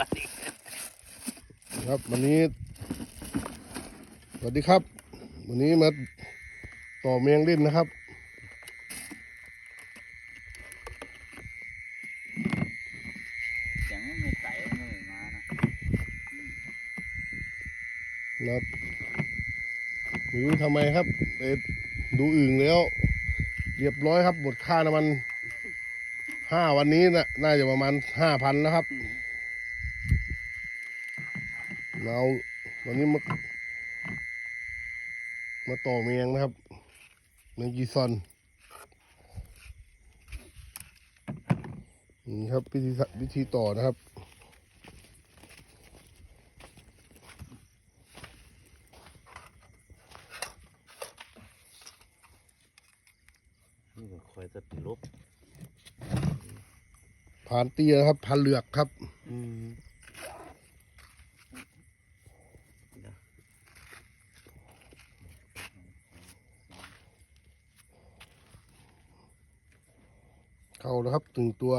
ครับวันนี้สวัสดีครับ วันนี้มาต่อเมียงเล่นนะครับ เสียงมันไม่ใสมันไม่มานะนะไม่รู้ทำไมครับไปดูอึ่งแล้ว เรียบร้อยครับหมดค่าน้ำมันห้าวันนี้นะน่าจะประมาณห้าพันนะครับ เราวันนี้มามาต่อเมียงนะครับเมียงกีซอนนี่ครับวิธีวิธีต่อนะครับนี่ก็คอยจะลบผ่านเตี้ยนะครับผ่านเหลือกครับ อืม เข้าแล้วครับตึงตัว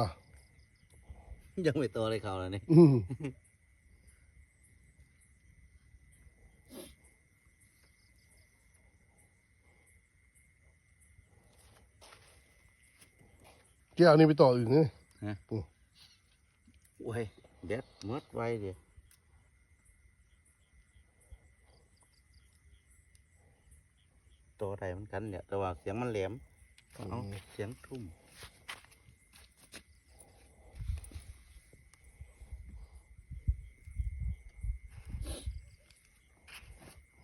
ยังไม่โตเลยเขาแล้วนี่อืมแก้วนี่ไปต่ออื่นนี่โอ้ยเด็ดหมดไว้เดี๋ยวตัวใดมันกันเนี่ยแต่ว่าเสียงมันแหลมเอาเสียงทุ่ม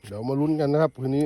เดี๋ยวมาลุ้นกันนะครับคืนนี้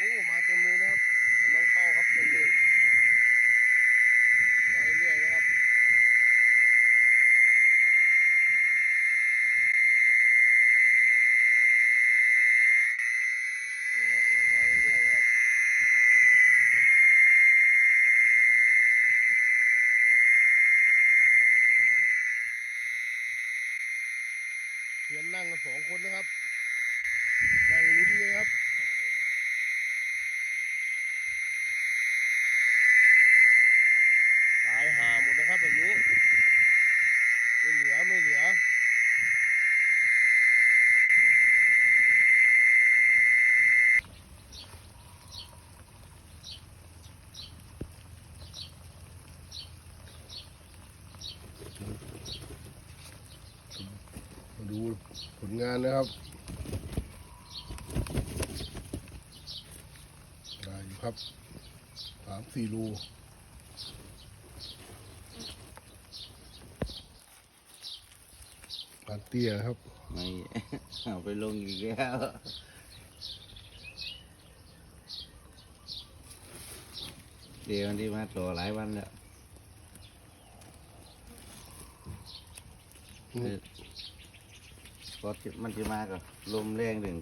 อ้มาเต็มเลยนะครับกำลังเข้าครับเต็มเลยมาเรื่อยๆนะครับเออมาเรื่อยๆนะครับเพียนนั่งกันสองคนนะครับ นั่งลุ้นเลยครับ ตายหาหมดนะครับ แบบนี้ ไม่เหลือไม่เหลือดูผลงานนะครับได้อยู่ครับสามสี่รู ปานเตี้ยนะครับ ไม่เอาไปลงอีกแล้วเดี๋ยวที่มาตัวหลายวันแล้วอืมก็มันจะมากับลมแรงหนึ่ง